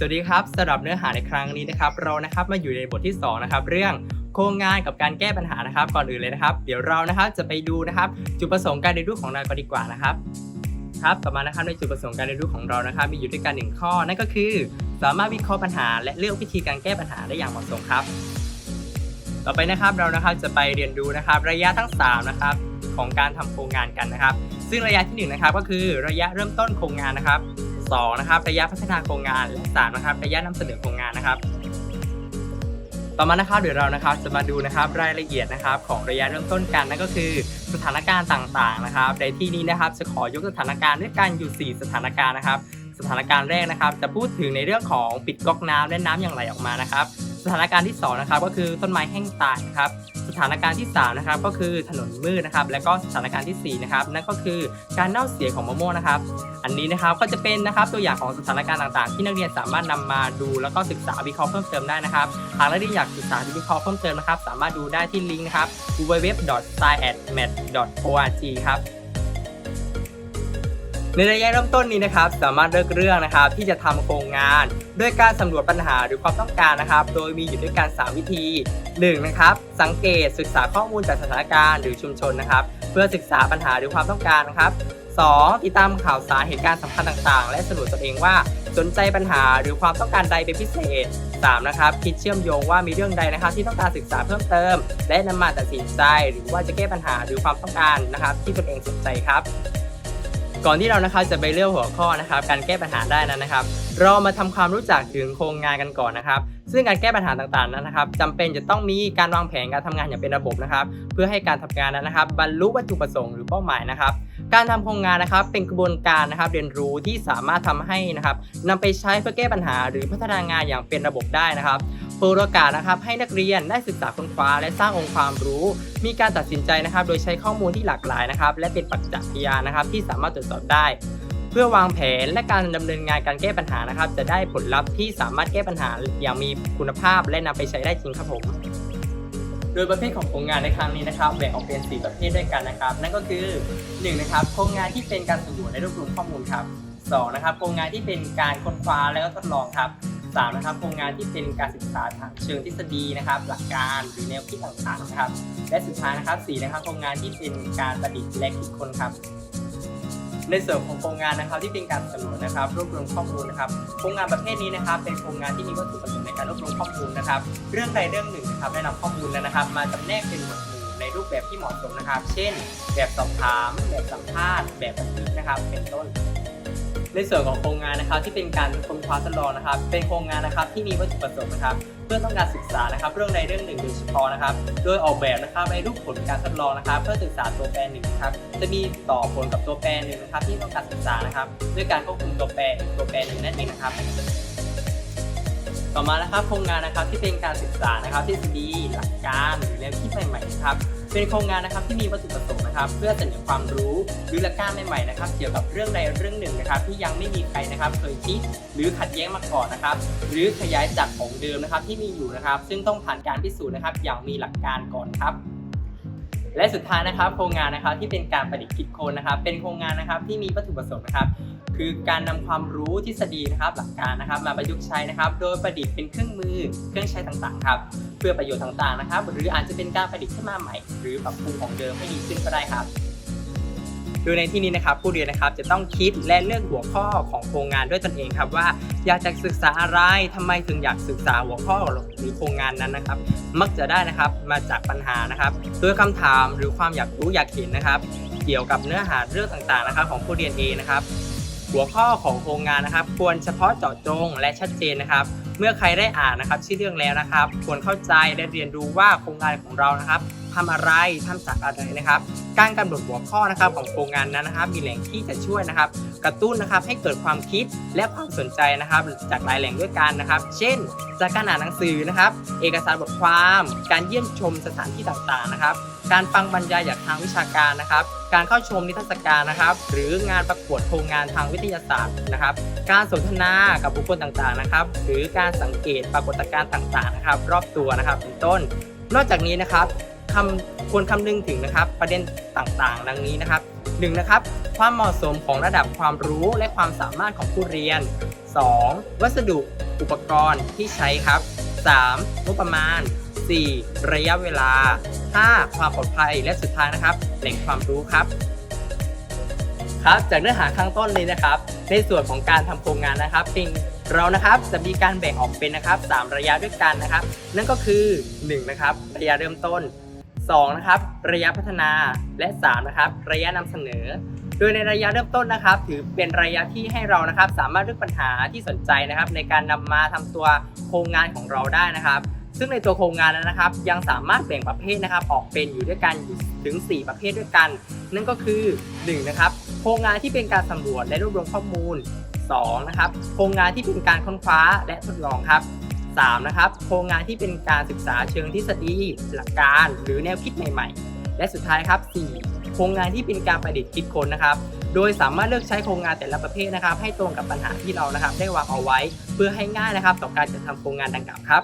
สวัสดีครับสำหรับเนื้อหาในครั้งนี้นะครับ เรานะครับมาอยู่ในบทที่2นะครับเรื่องโครงงานกับการแก้ปัญหานะครับ ก่อนอื่นเลยนะครับ เดี๋ยวเรานะครับจะไปดูนะครับ จุดประสงค์การเรียนรู้ของเรากันดีกว่านะครับครับต่อมานะครับในจุดประสงค์การเรียนรู้ของเรานะครับ มีอยู่ด้วยกันหนึ่งข้อนั่นก็คือ สามารถวิเคราะห์ปัญหา และเลือกวิธีการแก้ปัญหาได้อย่างเหมาะสมครับ ต่อไปนะครับเรานะครับจะไปเรียนรู้นะครับ ระยะทั้งสามนะครับของการทำโครงงานกันนะครับ ซึ่งระยะที่หนึ่งนะครับก็คือระยะเริ่มต้นโครงงานนะครับ สองนะครับระยะพัฒนาโครงงานและสามนะครับระยะนำเสนอโครงงานนะครับ ต่อมานะครับเดี๋ยวเรานะครับจะมาดูนะครับรายละเอียดนะครับของระยะเริ่มต้นกันนั่นก็คือสถานการณ์ต่างๆนะครับในที่นี้นะครับจะขอยกสถานการณ์ด้วยกันอยู่ 4 สถานการณ์นะครับ สถานการณ์แรกนะครับ จะพูดถึงในเรื่องของปิดก๊อกน้ำและน้ำอย่างไหลออกมานะครับ ถานการณ์ที่2นะครับก็คือต้นไม้แห้งตายนะครับสถานการณ์ที่3นะครับก็คือถนนมืดนะครับและก็สถานการณ์ทีสี่4นะครับนั่นก็คือการเน่าเสียของมะม่วงนะครับ อันนี้นะครับก็จะเป็นนะครับตัวอย่างของสถานการณ์ต่างๆ ที่นักเรียนสามารถนำมาดูแล้วก็ศึกษาวิเคราะห์เพิ่มเติมได้นะครับหากนักเรียนอยากศึกษาวิเคราะห์เพิ่มเติมนะครับสามารถดูได้ที่ลิงก์นะครับ www.science.math.org ครับ ในระยะเริ่มต้นนี้นะครับสามารถเลือกเรื่องนะครับที่จะทำโครงงานด้วยการสำรวจปัญหาหรือความต้องการนะครับ โดยมีอยู่ด้วยกัน 3 วิธี 1. นะครับสังเกตศึกษาข้อมูลจากสถานการณ์หรือชุมชนนะครับ เพื่อศึกษาปัญหาหรือความต้องการนะครับ 2. ติดตามข่าวสารเหตุการณ์สำคัญต่างๆ และสรุปตัวเองว่าสนใจปัญหาหรือความต้องการใดเป็นพิเศษ 3. นะครับคิดเชื่อมโยงว่ามีเรื่องใดนะครับ ที่ต้องการศึกษาเพิ่มเติม และนำมาตัดสินใจ หรือว่าจะแก้ปัญหาหรือความต้องการนะครับ ที่ตนเองสนใจครับ ก่อนที่เรานะครับจะไปเลือกหัวข้อนะครับการแก้ปัญหาได้นั้นนะครับ เรามาทำความรู้จักถึงโครงงานกันก่อนนะครับ ซึ่งการแก้ปัญหาต่างๆนั้นนะครับจำเป็นจะต้องมีการวางแผนการทำงานอย่างเป็นระบบนะครับ เพื่อให้การทำงานนั้นนะครับ บรรลุวัตถุประสงค์หรือเป้าหมายนะครับ การทำโครงงานนะครับเป็นกระบวนการนะครับเรียนรู้ที่สามารถทำให้นะครับนำไปใช้เพื่อแก้ปัญหาหรือพัฒนางานอย่างเป็นระบบได้นะครับ เปิดโอกาสนะครับให้นักเรียนได้ศึกษาค้นคว้าและสร้างองค์ความรู้ มีการตัดสินใจนะครับ โดยใช้ข้อมูลที่หลากหลายนะครับ และเป็นปัจจักพยานนะครับ ที่สามารถตรวจสอบได้ เพื่อวางแผนและการดำเนินงานการแก้ปัญหานะครับ จะได้ผลลัพธ์ที่สามารถแก้ปัญหาอย่างมีคุณภาพ และนำไปใช้ได้จริงครับผมโดยประเภทของโครงงานในครั้งนี้นะครับแบ่งออกเป็น 4 ประเภทด้วยกันนะครับ นั่นก็คือ 1. นะครับโครงงานที่เป็นการสำรวจและรวบรวมข้อมูลครับ 2. นะครับโครงงานที่เป็นการค้นคว้าและก็ทดลองครับ 3. นะครับโครงงานที่เป็นการศึกษาทางเชิงทฤษฎีนะครับ หลักการหรือแนวคิดต่างๆนะครับ และสุดท้ายนะครับ 4. นะครับโครงงานที่เป็นการประดิษฐ์และคิดค้นครับในส่วนของโครงงานนะครับที่เป็นการสำรวจนะครับรวบรวมข้อมูลนะครับโครงงานประเภทนี้นะครับ เป็นโครงงานที่มีวัตถุประสงค์ในการรวบรวมข้อมูลนะครับ เรื่องใดเรื่องหนึ่งนะครับได้นำข้อมูลนั้นนะครับ มาจำแนกเป็นหมวดหมู่ในรูปแบบที่เหมาะสมนะครับ เช่น แบบสอบถาม แบบสัมภาษณ์ แบบบันทึกนะครับ เป็นต้น ในส่วนของโครงงานนะครับที่เป็นการค้นคว้าทดลองนะครับ เป็นโครงงานนะครับที่มีวัตถุประสงค์นะครับ เพื่อต้องการศึกษานะครับ เรื่องใดเรื่องหนึ่งโดยเฉพาะนะครับ โดยออกแบบนะครับในรูปผลการทดลองนะครับ เพื่อศึกษาตัวแปรหนึ่งนะครับจะมีต่อผลกับตัวแปรหนึ่งนะครับ ที่ต้องการศึกษานะครับ ด้วยการควบคุมตัวแปรตัวแปรหนึ่งนั่นเองนะครับต่อมานะครับโครงงานนะครับที่เป็นการศึกษานะครับทฤษฎีหลักการหรือแนวคิดใหม่ๆนะครับ เป็นโครงงานนะครับที่มีวัตถุประสงค์นะครับเพื่อเสนอความรู้หรือหลักการใหม่ๆนะครับเกี่ยวกับเรื่องใดเรื่องหนึ่งนะครับที่ยังไม่มีใครนะครับเคยคิดหรือขัดแย้งมาก่อนนะครับ หรือขยายจากของเดิมนะครับที่มีอยู่นะครับ ซึ่งต้องผ่านการพิสูจน์นะครับอย่างมีหลักการก่อนครับและสุดท้ายนะครับโครงงานนะครับที่เป็นการประดิษฐ์คิดค้นนะครับ เป็นโครงงานนะครับที่มีวัตถุประสงค์นะครับ คือการนำความรู้ทฤษฎีนะครับหลักการนะครับ มาประยุกต์ใช้นะครับ โดยประดิษฐ์เป็นเครื่องมือเครื่องใช้ต่างๆ ครับ เพื่อประโยชน์ต่างๆนะครับ หรืออาจจะเป็นการประดิษฐ์ขึ้นมาใหม่ หรือปรับปรุงของเดิมให้ดีขึ้นก็ได้ครับโดยในที่นี้นะครับผู้เรียนนะครับจะต้องคิดและเลือกหัวข้อของโครงงานด้วยตนเองครับว่าอยากจะศึกษาอะไรทำไมถึงอยากศึกษาหัวข้อหรือโครงงานนั้นนะครับ มักจะได้นะครับมาจากปัญหานะครับโดยคำถามหรือความอยากรู้อยากเห็นนะครับ เกี่ยวกับเนื้อหาเรื่องต่างๆนะครับ ของผู้เรียนเองนะครับ หัวข้อของโครงงานนะครับ ควรเฉพาะเจาะจงและชัดเจนนะครับ เมื่อใครได้อ่านนะครับชื่อเรื่องแล้วนะครับ ควรเข้าใจและเรียนรู้ว่าโครงงานของเรานะครับทำอะไรทำจากอะไรนะครับ การกำหนดหัวข้อนะครับของโครงงานนั้นนะครับ มีแหล่งที่จะช่วยนะครับ กระตุ้นนะครับให้เกิดความคิดและความสนใจนะครับ จากหลายแหล่งด้วยกันนะครับ เช่น จากการอ่านหนังสือนะครับ เอกสารบทความ การเยี่ยมชมสถานที่ต่างๆนะครับ การฟังบรรยายจากทางวิชาการนะครับ การเข้าชมนิทรรศการนะครับ หรืองานประกวดโครงงานทางวิทยาศาสตร์นะครับ การสนทนากับบุคคลต่างๆนะครับ หรือการสังเกตปรากฏการณ์ต่างๆนะครับ รอบตัวนะครับเป็นต้น นอกจากนี้นะครับคำควรคำนึงถึงนะครับ ประเด็นต่างๆ ดังนี้นะครับหนึ่งนะครับ ความเหมาะสมของระดับความรู้และความสามารถของผู้เรียน 2. วัสดุอุปกรณ์ที่ใช้ครับ 3. งบประมาณ 4. ระยะเวลา 5. ความปลอดภัยและสุดท้ายนะครับ แหล่งความรู้ครับ ครับจากเนื้อหาข้างต้นเลยนะครับ ในส่วนของการทำโครงงานนะครับปิงเรานะครับจะมีการแบ่งออกเป็นนะครับ 3 ระยะด้วยกันนะครับ นั่นก็คือ1นะครับระยะเริ่มต้น2นะครับระยะพัฒนาและ3นะครับระยะนำเสนอ โดยในระยะเริ่มต้นนะครับ ถือเป็นระยะที่ให้เรานะครับ สามารถเลือกปัญหาที่สนใจนะครับ ในการนำมาทำตัวโครงงานของเราได้นะครับ ซึ่งในตัวโครงงานนั้นนะครับ ยังสามารถแบ่งประเภทนะครับ ออกเป็นอยู่ด้วยกันถึง 4 ประเภทด้วยกัน นั่นก็คือ1นะครับโครงงานที่เป็นการสำรวจและรวบรวมข้อมูล2นะครับโครงงานที่เป็นการค้นคว้าและทดลองครับ3นะครับโครงงานที่เป็นการศึกษาเชิงทฤษฎีหลักการ หรือแนวคิดใหม่ ๆ และสุดท้ายครับ4โครงงานที่เป็นการประดิษฐ์คิดค้นนะครับ โดยสามารถเลือกใช้โครงงานแต่ละประเภทนะครับ ให้ตรงกับปัญหาที่เรานะครับได้วางเอาไว้ เพื่อให้ง่ายนะครับ ต่อการจัดทำโครงงานดังกล่าวครับ